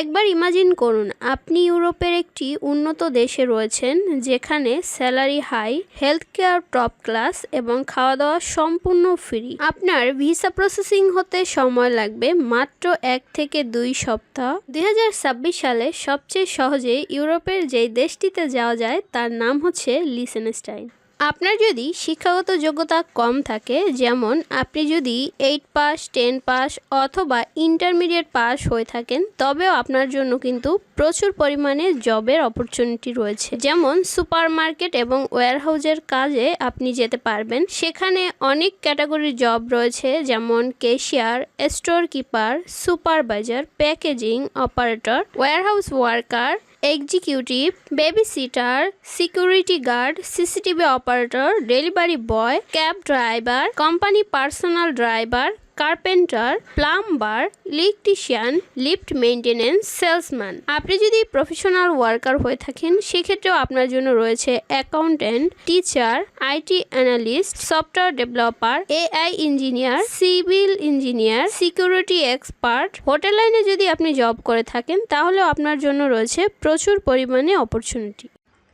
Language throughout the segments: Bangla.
একবার ইমাজিন করুন, আপনি ইউরোপের একটি উন্নত দেশে রয়েছেন, যেখানে salary high health care top class এবং খাওয়া দাওয়া সম্পূর্ণ ফ্রি। আপনার ভিসা প্রসেসিং হতে সময় লাগবে মাত্র এক থেকে দুই সপ্তাহ। দু হাজার ছাব্বিশ সালে সবচেয়ে সহজে ইউরোপের যেই দেশটিতে যাওয়া যায়, তার নাম হচ্ছে লিসেনস্টাইন। আপনার যদি শিক্ষাগত যোগ্যতা কম থাকে, যেমন আপনি যদি এইট পাস টেন পাস অথবা ইন্টারমিডিয়েট পাস হয়ে থাকেন, তবেও আপনার জন্য কিন্তু প্রচুর পরিমাণে জবের অপরচুনিটি রয়েছে। যেমন সুপার মার্কেট এবং ওয়্যারহাউজের কাজে আপনি যেতে পারবেন। সেখানে অনেক ক্যাটাগরির জব রয়েছে, যেমন cashier store keeper supervisor packaging operator warehouse worker executive baby sitter security guard CCTV operator delivery boy cab driver company personal driver carpenter, plumber, electrician, lift maintenance, salesman. আপনি যদি প্রফেশনাল ওয়ার্কার হয়ে থাকেন, সেক্ষেত্রেও আপনার জন্য রয়েছে accountant teacher IT analyst, software developer AI engineer, civil engineer, security expert. Hotel লাইনে যদি আপনি জব করে থাকেন, তাহলেও আপনার জন্য রয়েছে প্রচুর পরিমাণে অপরচুনিটি।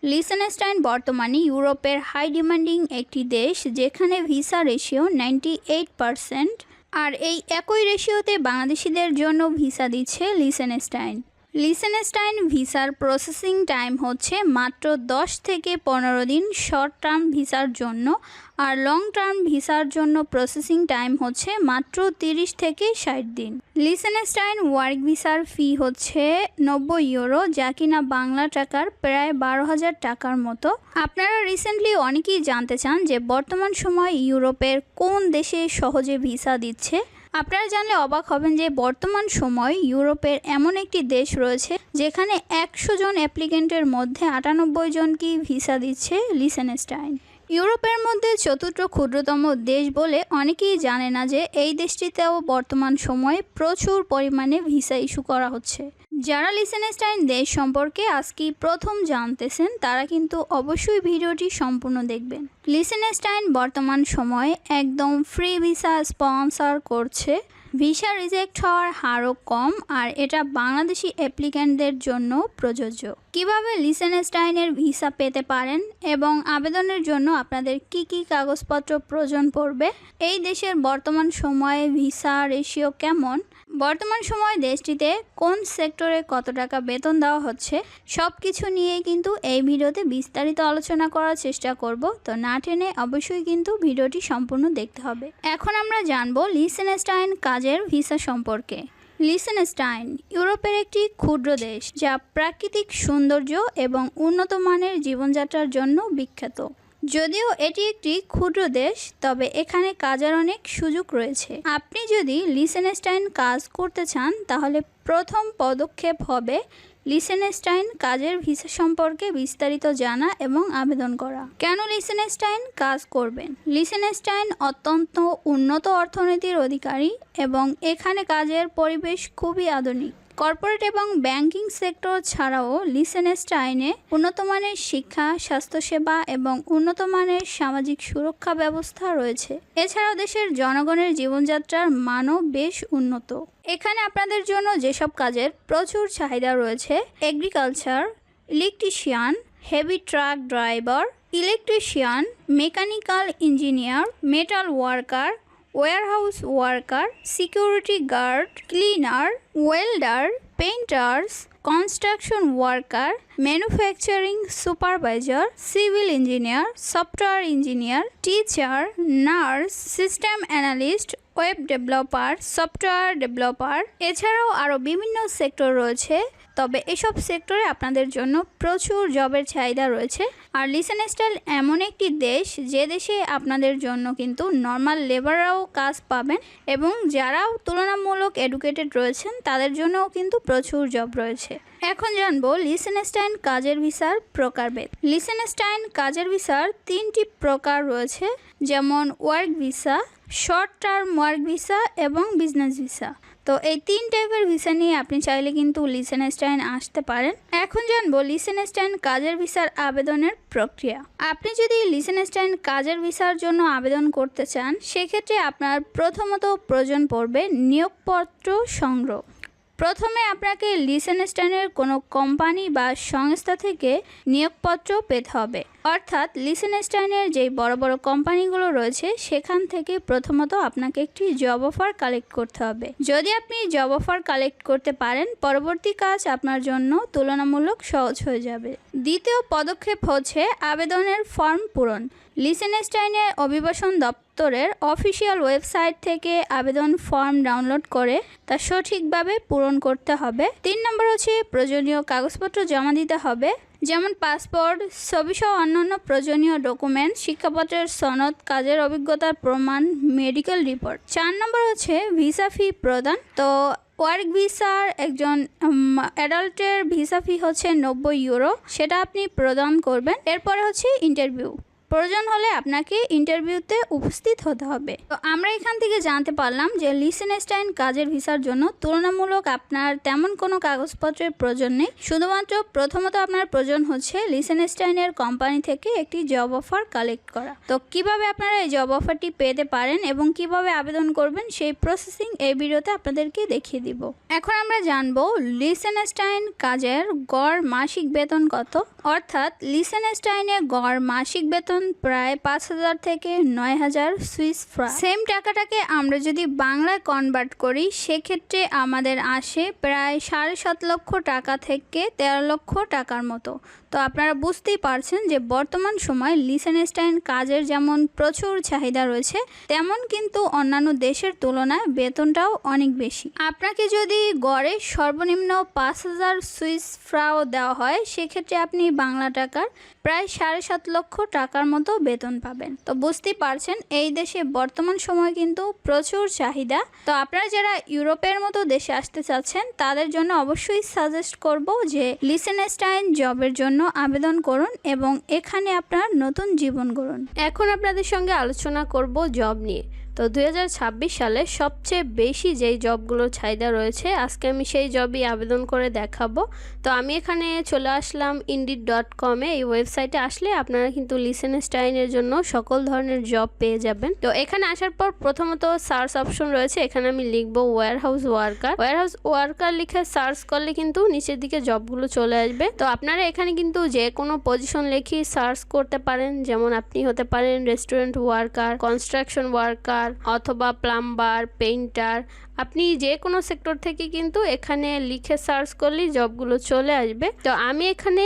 লিসেনস্টাইন বর্তমানে ইউরোপের হাই ডিমান্ডিং একটি দেশ, যেখানে visa ratio ninety eight percent. আর এই একই রেশিওতে বাংলাদেশিদের জন্য ভিসা দিচ্ছে লিসেনস্টাইন। লিসেনস্টাইন ভিসার প্রসেসিং টাইম হচ্ছে মাত্র দশ থেকে পনেরো দিন শর্ট টার্ম ভিসার জন্য, আর লং টার্ম ভিসার জন্য প্রসেসিং টাইম হচ্ছে মাত্র তিরিশ থেকে ষাট দিন। লিসেনস্টাইন ওয়ার্ক ভিসার ফি হচ্ছে নব্বই ইউরো, যা কিনা বাংলা টাকার প্রায় বারো হাজার টাকার মতো। আপনারা রিসেন্টলি অনেকেই জানতে চান যে বর্তমান সময় ইউরোপের কোন দেশে সহজে ভিসা দিচ্ছে। আপনারা জানলে অবাক হবেন যে বর্তমান সময় ইউরোপের এমন একটি দেশ রয়েছে যেখানে একশো জন অ্যাপ্লিকেন্টের মধ্যে আটানব্বই জনকেই ভিসা দিচ্ছে লিসেনস্টাইন। ইউরোপের মধ্যে চতুর্থ ক্ষুদ্রতম দেশ বলে অনেকেই জানে না যে এই দেশটিতেও বর্তমান সময়ে প্রচুর পরিমাণে ভিসা ইস্যু করা হচ্ছে। যারা লিসেনস্টাইন দেশ সম্পর্কে আজকে প্রথম জানতেছেন, তারা কিন্তু অবশ্যই ভিডিওটি সম্পূর্ণ দেখবেন। লিসেনস্টাইন বর্তমান সময়ে একদম ফ্রি ভিসা স্পন্সর করছে। ভিসা রিজেক্ট হওয়ার হারও কম আর এটা বাংলাদেশি অ্যাপ্লিক্যান্টদের জন্য প্রযোজ্য। কীভাবে লিসেনস্টাইনের ভিসা পেতে পারেন এবং আবেদনের জন্য আপনাদের কি কি কাগজপত্র প্রয়োজন পড়বে? এই দেশের বর্তমান সময়ে ভিসা রেশিও কেমন? বর্তমান সময়ে দেশটিতে কোন সেক্টরে কত টাকা বেতন দেওয়া হচ্ছে সব কিছু নিয়ে কিন্তু এই ভিডিওতে বিস্তারিত আলোচনা করার চেষ্টা করব। তো না টেনে অবশ্যই কিন্তু ভিডিওটি সম্পূর্ণ দেখতে হবে। এখন আমরা জানব লিসেনস্টাইন কাজের ভিসা সম্পর্কে। লিসেনস্টাইন ইউরোপের একটি ক্ষুদ্র দেশ যা প্রাকৃতিক সৌন্দর্য এবং উন্নত মানের জীবনযাত্রার জন্য বিখ্যাত। যদিও এটি একটি ক্ষুদ্র দেশ, তবে এখানে কাজের অনেক সুযোগ রয়েছে। আপনি যদি লিসেনস্টাইন কাজ করতে চান, তাহলে প্রথম পদক্ষেপ হবে লিসেনস্টাইন কাজের ভিসা সম্পর্কে বিস্তারিত জানা এবং আবেদন করা। কেন লিসেনস্টাইন কাজ করবেন? লিসেনস্টাইন অত্যন্ত উন্নত অর্থনীতির অধিকারী এবং এখানে কাজের পরিবেশ খুবই আধুনিক। কর্পোরেট এবং ব্যাংকিং সেক্টর ছাড়াও লিসেনস্টাইনে উন্নতমানের শিক্ষা, স্বাস্থ্যসেবা এবং উন্নতমানের সামাজিক সুরক্ষা ব্যবস্থা রয়েছে। এছাড়াও দেশের জনগণের জীবনযাত্রার মানও বেশ উন্নত। এখানে আপনাদের জন্য যেসব কাজের প্রচুর চাহিদা রয়েছে agriculture electrician heavy truck driver electrician mechanical engineer metal worker warehouse worker security guard cleaner welder painters construction worker manufacturing supervisor civil engineer software engineer teacher nurse system analyst web developer software developer এছাড়াও আরও বিভিন্ন সেক্টর রয়েছে, তবে এসব সেক্টরে আপনাদের জন্য প্রচুর জবের চাহিদা রয়েছে। আর লিসেন স্টাইল এমন একটি দেশ, যে দেশে আপনাদের জন্য কিন্তু নর্মাল লেবাররাও কাজ পাবেন এবং যারাও তুলনামূলক এডুকেটেড রয়েছেন তাদের জন্যও কিন্তু প্রচুর জব রয়েছে। এখন জানব লিসেনস্টাইন কাজের ভিসার প্রকারভেদ লিসেনস্টাইন কাজের ভিসার তিনটি প্রকার রয়েছে, যেমন work visa, short term work visa এবং বিজনেস ভিসা। তো এই তিন টাইপের ভিসা নিয়ে আপনি চাইলে কিন্তু লিসেনস্টাইন আসতে পারেন। এখন জানব লিসেনস্টাইন কাজের ভিসার আবেদনের প্রক্রিয়া। আপনি যদি লিসেনস্টাইন কাজের ভিসার জন্য আবেদন করতে চান, সেক্ষেত্রে আপনার প্রথমত প্রয়োজন পড়বে নিয়োগপত্র সংগ্রহ। প্রথমে আপনাকে লিসেনস্টাইনের কোনো কোম্পানি বা সংস্থা থেকে নিয়োগপত্র পেতে হবে। অর্থাৎ লিসেনস্টাইনের যেই বড় বড় কোম্পানিগুলো রয়েছে, সেখান থেকে প্রথমত আপনাকে একটি জব অফার কালেক্ট করতে হবে। যদি আপনি জব অফার কালেক্ট করতে পারেন, পরবর্তী কাজ আপনার জন্য তুলনামূলক সহজ হয়ে যাবে। দ্বিতীয় পদক্ষেপ হচ্ছে আবেদনের ফর্ম পূরণ। লিসেন লিসেনস্টাইনের অভিবাসন দপ্তরের অফিসিয়াল ওয়েবসাইট থেকে আবেদন ফর্ম ডাউনলোড করে তা সঠিকভাবে পূরণ করতে হবে। তিন নম্বর হচ্ছে প্রয়োজনীয় কাগজপত্র জমা দিতে হবে, যেমন পাসপোর্ট, ছবিসহ অন্যান্য প্রয়োজনীয় ডকুমেন্ট, শিক্ষাপত্রের সনদ, কাজের অভিজ্ঞতার প্রমাণ, মেডিকেল রিপোর্ট। চার নম্বর হচ্ছে ভিসা ফি প্রদান। তো ওয়ার্ক ভিসার একজন অ্যাডাল্টের ভিসা ফি হচ্ছে নব্বই ইউরো, সেটা আপনি প্রদান করবেন। এরপরে হচ্ছে ইন্টারভিউ। প্রয়োজন হলে আপনাকে ইন্টারভিউতে উপস্থিত হতে হবে। তো আমরা এখান থেকে জানতে পারলাম যে লিসেনস্টাইন কাজের ভিসার জন্য তুলনামূলক আপনার তেমন কোনো কাগজপত্রের প্রয়োজন নেই। শুধুমাত্র প্রথমত আপনার প্রয়োজন হচ্ছে লিসেনস্টাইনের কোম্পানি থেকে একটি জব অফার কালেক্ট করা। তো কীভাবে আপনারা এই জব অফারটি পেতে পারেন এবং কীভাবে আবেদন করবেন সেই প্রসেসিং এই ভিডিওতে আপনাদেরকে দেখিয়ে দিব। এখন আমরা জানব লিসেনস্টাইন কাজের গড় মাসিক বেতন কত? অর্থাৎ লিসেনস্টাইনের গড় মাসিক বেতন প্রায় পাঁচ হাজার থেকে নয় হাজার সুইস ফ্রাঙ্ক সেম টাকাটাকে আমরা যদি বাংলায় কনভার্ট করি, সেক্ষেত্রে আমাদের আসে প্রায় সাড়ে সাত লক্ষ টাকা থেকে তেরো লক্ষ টাকার মতো। তো আপনারা বুঝতেই পারছেন যে বর্তমান সময় লিসেনস্টাইন কাজের যেমন প্রচুর চাহিদা রয়েছে, তেমন কিন্তু অন্যান্য দেশের তুলনায় বেতনটাও অনেক বেশি। আপনাকে যদি গড়ে সর্বনিম্ন পাঁচ হাজার সুইস ফ্রাও দেওয়া হয়, সেক্ষেত্রে আপনি বাংলা টাকার প্রায় সাড়ে সাত লক্ষ টাকার মতো বেতন পাবেন। তো বুঝতেই পারছেন, এই দেশে বর্তমান সময় কিন্তু প্রচুর চাহিদা। তো আপনারা যারা ইউরোপের মতো দেশে আসতে চাচ্ছেন, তাদের জন্য অবশ্যই সাজেস্ট করব যে লিসেনস্টাইন জবের জন্য আবেদন করুন এবং এখানে আপনার নতুন জীবন গড়ুন। এখন আপনাদের সঙ্গে আলোচনা করব জব নিয়ে। তো দুই হাজার ছাব্বিশ সালে সবচেয়ে বেশি যেই জবগুলোর চাহিদা রয়েছে, আজকে আমি সেই জবই আবেদন করে দেখাবো। তো আমি এখানে চলে আসলাম ইন্ডিড ডট কমে এই ওয়েবসাইটে আসলে আপনারা কিন্তু লিসেন স্টাইনের জন্য সকল ধরনের জব পেয়ে যাবেন। তো এখানে আসার পর প্রথমত সার্চ অপশন রয়েছে, এখানে আমি লিখব warehouse worker warehouse worker লিখে সার্চ করলে কিন্তু নিচের দিকে জবগুলো চলে আসবে। তো আপনারা এখানে কিন্তু যে কোনো পজিশন লিখে সার্চ করতে পারেন। যেমন আপনি হতে পারেন রেস্টুরেন্ট ওয়ার্কার কনস্ট্রাকশন ওয়ার্কার অথবা প্লাম্বার, পেইন্টার, আপনি যে কোনো সেক্টর থেকে কিন্তু এখানে লিখে সার্চ করলেই জবগুলো চলে আসবে। তো আমি এখানে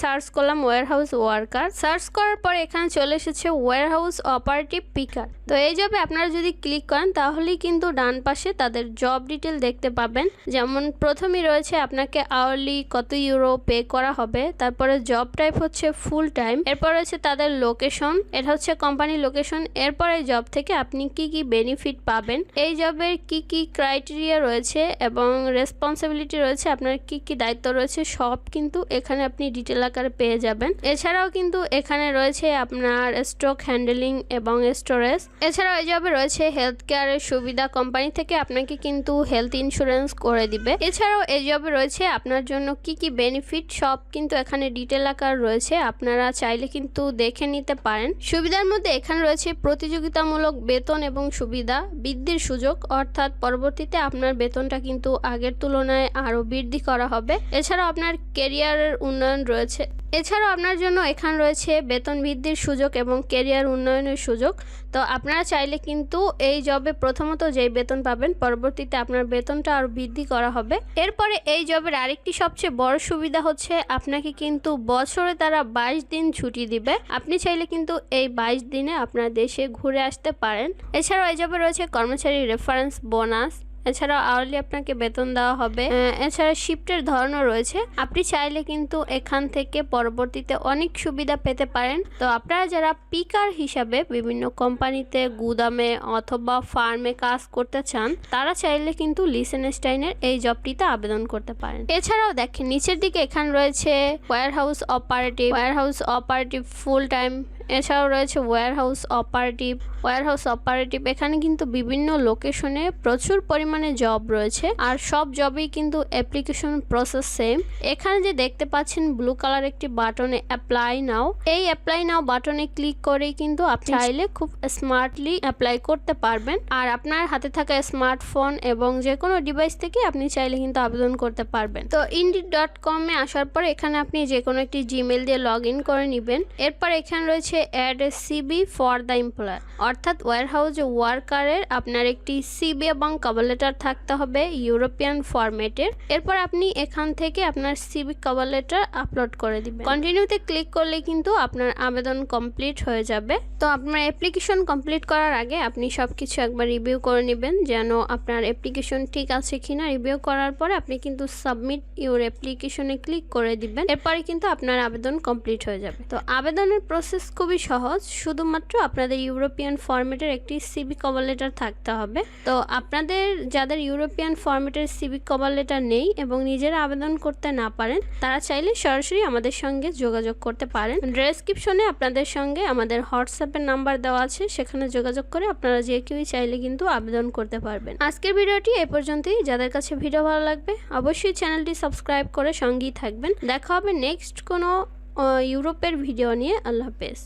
সার্চ করলাম ওয়্যার হাউস ওয়ার্কার সার্চ করার পর এখানে চলে এসেছে ওয়্যার হাউস অপারেটিভ পিকার তো এই জবে আপনারা যদি ক্লিক করেন, তাহলেই কিন্তু ডান পাশে তাদের জব ডিটেল দেখতে পাবেন। যেমন প্রথমেই রয়েছে আপনাকে আওয়ারলি কত ইউরো পে করা হবে, তারপরে জব টাইপ হচ্ছে ফুল টাইম এরপর রয়েছে তাদের লোকেশন এটা হচ্ছে কোম্পানির লোকেশন এরপরে জব থেকে আপনি কি কি বেনিফিট পাবেন? এই জবের কি কি ক্রাইটেরিয়া রয়েছে এবং রেসপন্সিবিলিটি রয়েছে, আপনার কি কি দায়িত্ব রয়েছে, সব কিন্তু এখানে আপনি ডিটেল আকারে পেয়ে যাবেন। এছাড়াও কিন্তু এখানে রয়েছে আপনার স্টক হ্যান্ডেলিং এবং স্টোরেজ এছাড়াও এই জবে রয়েছে হেলথ কেয়ারের সুবিধা কোম্পানি থেকে আপনাকে কিন্তু হেলথ ইন্স্যুরেন্স করে দিবে। এছাড়াও এই জবে রয়েছে আপনার জন্য কি কি বেনিফিট সব কিন্তু এখানে ডিটেল আকার রয়েছে, আপনারা চাইলে কিন্তু দেখে নিতে পারেন। সুবিধার মধ্যে এখানে রয়েছে প্রতিযোগিতামূলক বেতন এবং সুবিধা। বৃদ্ধির সুযোগ, অর্থাৎ পরবর্তীতে আপনার বেতনটা কিন্তু আগের তুলনায় আরও বৃদ্ধি করা হবে। এছাড়াও আপনার কেরিয়ারের উন্নয়ন রয়েছে। এছাড়াও আপনার জন্য এখানে রয়েছে বেতন বৃদ্ধির সুযোগ এবং কেরিয়ার উন্নয়নের সুযোগ। তো আপনারা চাইলে কিন্তু এই জবে প্রথমত যেই বেতন পাবেন, পরবর্তীতে আপনার বেতনটা আরও বৃদ্ধি করা হবে। এরপরে এই জবের আরেকটি সবচেয়ে বড় সুবিধা হচ্ছে আপনাকে কিন্তু বছরে তারা বাইশ দিন ছুটি দিবে। আপনি চাইলে কিন্তু এই বাইশ দিনে আপনার দেশে ঘুরে আসতে পারেন। এছাড়াও এই জবে রয়েছে কর্মচারী রেফারেন্স বোনাস এছাড়াও আওয়ারলি আপনাকে বেতন দেওয়া হবে। এছাড়া শিফটের ধরনও রয়েছে। আপনি চাইলে কিন্তু এখান থেকে পরবর্তীতে অনেক সুবিধা পেতে পারেন। তো আপনারা যারা পিকার হিসাবে বিভিন্ন কোম্পানিতে গুদামে অথবা ফার্মে কাজ করতে চান, তারা চাইলে কিন্তু লিসেনস্টাইনের এই জবটিতে আবেদন করতে পারেন। এছাড়াও দেখেন, নিচের দিকে এখানে রয়েছে warehouse operative warehouse operative full time এছাড়াও রয়েছে warehouse operative warehouse operative এখানে কিন্তু বিভিন্ন লোকেশনে প্রচুর পরিমাণে জব রয়েছে আর সব জবেই কিন্তু অ্যাপ্লিকেশন প্রসেস সেম এখানে যে দেখতে পাচ্ছেন ব্লু কালার একটি বাটনে অ্যাপ্লাই নাও এই অ্যাপ্লাই নাও বাটনে ক্লিক করেই কিন্তু আপনি চাইলে খুব স্মার্টলি অ্যাপ্লাই করতে পারবেন। আর আপনার হাতে থাকা স্মার্টফোন এবং যে কোনো ডিভাইস থেকে আপনি চাইলে কিন্তু আবেদন করতে পারবেন। তো ইন্ডি ডট কমে আসার পর এখানে আপনি যে কোনো একটি জিমেল দিয়ে লগ ইন করে নেবেন। এরপর এখানে রয়েছে add a CV for the employer অর্থাৎ ওয়ারহাউস ওয়ার্কারের আপনার একটি সিবি এবং কভার লেটার থাকতে হবে ইউরোপিয়ান ফরম্যাটের এরপর আপনি এখান থেকে আপনার সিবি কভার লেটার আপলোড করে দিবেন। কন্টিনিউতে ক্লিক করলে কিন্তু আপনার আবেদন কমপ্লিট হয়ে যাবে। তো আপনার অ্যাপ্লিকেশন কমপ্লিট করার আগে আপনি সব কিছু একবার রিভিউ করে নেবেন যেন আপনার অ্যাপ্লিকেশন ঠিক আছে কিনা। রিভিউ করার পরে আপনি কিন্তু সাবমিট ইউর অ্যাপ্লিকেশনে ক্লিক করে দিবেন। এরপরে কিন্তু আপনার আবেদন কমপ্লিট হয়ে যাবে। তো আবেদনের প্রসেস খুবই সহজ। শুধুমাত্র আপনাদের ইউরোপিয়ান ফরম্যাটের একটি সিবি কভার লেটার থাকতে হবে। তো আপনাদের যাদের ইউরোপিয়ান ফরম্যাটের সিবি কভার লেটার নেই এবং নিজেরা আবেদন করতে না পারেন, তারা চাইলে সরাসরি আমাদের সঙ্গে যোগাযোগ করতে পারেন। ডেসক্রিপশনে আপনাদের সঙ্গে আমাদের হোয়াটসঅ্যাপের নাম্বার দেওয়া আছে। সেখানে যোগাযোগ করে আপনারা যে কেউই চাইলে কিন্তু আবেদন করতে পারবেন। আজকের ভিডিওটি এ পর্যন্তই। যাদের কাছে ভিডিও ভালো লাগবে, অবশ্যই চ্যানেলটি সাবস্ক্রাইব করে সঙ্গেই থাকবেন। দেখা হবে নেক্সট কোনো ইউরোপের ভিডিও নিয়ে। আল্লাহ হাফেজ।